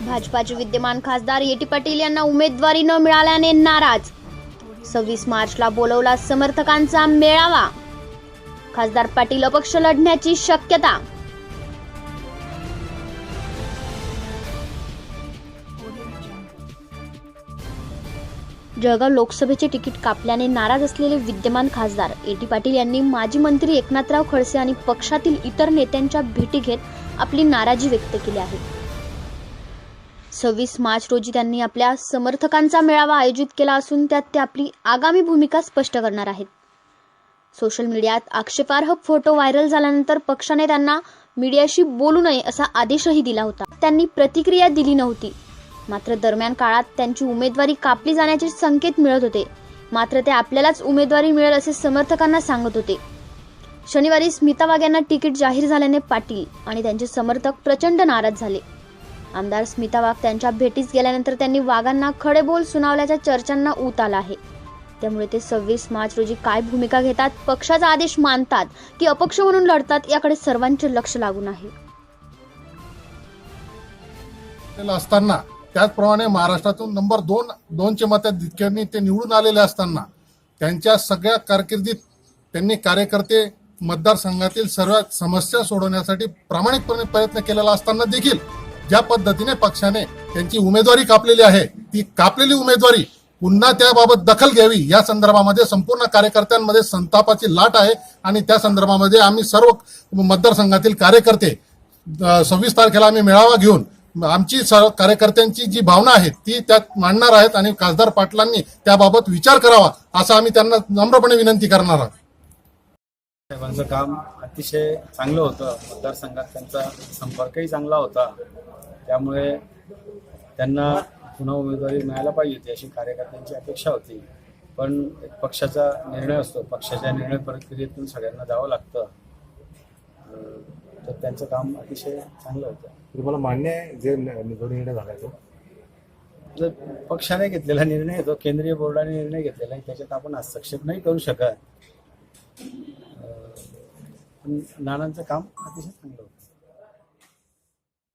भाजपाचे विद्यमान खासदार येटी पाटील यांना उमेदवारी न मिळाल्याने नाराज. सव्वीस मार्चला बोलवला समर्थकांचा मेळावा. खासदार पाटील अपक्ष लढण्याची शक्यता. जळगाव लोकसभेचे तिकीट कापल्याने नाराज असलेले विद्यमान खासदार एटी पाटील यांनी माजी मंत्री एकनाथराव खडसे आणि पक्षातील इतर नेत्यांच्या भेटी घेत आपली नाराजी व्यक्त केली आहे. सव्वीस मार्च रोजी त्यांनी आपल्या समर्थकांचा मेळावा आयोजित केला असून त्यात ते आपली आगामी भूमिका स्पष्ट करणार आहेत. सोशल मीडियात आक्षेपार्ह फोटो व्हायरल झाल्यानंतर पक्षाने त्यांना मीडियाशी बोलू नये असा आदेशही दिला होता. त्यांनी प्रतिक्रिया दिली नव्हती. मात्र दरम्यान काळात त्यांची उमेदवारी कापली जाण्याचे संकेत मिळत होते. मात्र ते आपल्यालाच उमेदवारी मिळेल असे समर्थकांना सांगत होते. शनिवारी स्मिता वाघ यांना तिकीट जाहीर झाल्याने पाटील आणि त्यांचे समर्थक प्रचंड नाराज झाले. आमदार स्मिता वाघ त्यांच्या भेटीस गेल्यानंतर त्यांनी वाघांना खडे बोल सुनावल्याच्या चर्चांना ऊत आला आहे. त्यामुळे ते सव्वीस मार्च रोजी काय भूमिका घेतात पक्षाचा आदेश मानतात की अपक्ष म्हणून लढतात याकडे सर्वांचे लक्ष लागून आहे. असताना त्याचप्रमाणे महाराष्ट्रातून नंबर दोन दोनचे मताधिक्यांनी ते निवडून आलेले असताना त्यांच्या सगळ्या कारकिर्दीत त्यांनी कार्यकर्ते मतदारसंघातील सर्व समस्या सोडवण्यासाठी प्रामाणिकपणे प्रयत्न केलेला असताना देखील ज्या पद्धतीने पक्षाने त्यांची उमेदवारी कापलेली आहे ती कापलेली उमेदवारी पुन्हा त्याबाबत दखल घ्यावी या संदर्भामध्ये संपूर्ण कार्यकर्त्यांमध्ये संतापाची लाट आहे आणि त्या संदर्भामध्ये आम्ही सर्व मतदारसंघातील कार्यकर्ते सव्वीस तारखेला आम्ही मेळावा घेऊन आमची सर्व कार्यकर्त्यांची जी भावना आहे ती त्यात मांडणार आहेत आणि खासदार पाटलांनी त्याबाबत विचार करावा असं आम्ही त्यांना नम्रपणे विनंती करणार आहोत. साहेबांचं काम अतिशय चांगलं होतं मतदारसंघात त्यांचा संपर्कही चांगला होता. त्यामुळे त्यांना पुन्हा उमेदवारी मिळायला पाहिजे होती अशी कार्यकर्त्यांची अपेक्षा होती. पण एक पक्षाचा निर्णय असतो पक्षाच्या निर्णय प्रक्रियेतून सगळ्यांना जावं लागतं. तर त्यांचं काम अतिशय चांगलं होतं. तुम्हाला मान्य आहे जे निर्णय झाला तो? जर पक्षाने घेतलेला निर्णय आहे तो केंद्रीय बोर्डाने निर्णय घेतलेला आहे त्याच्यात आपण हस्तक्षेप नाही करू शकत. नानांचं काम अतिशय चांगलं होतं.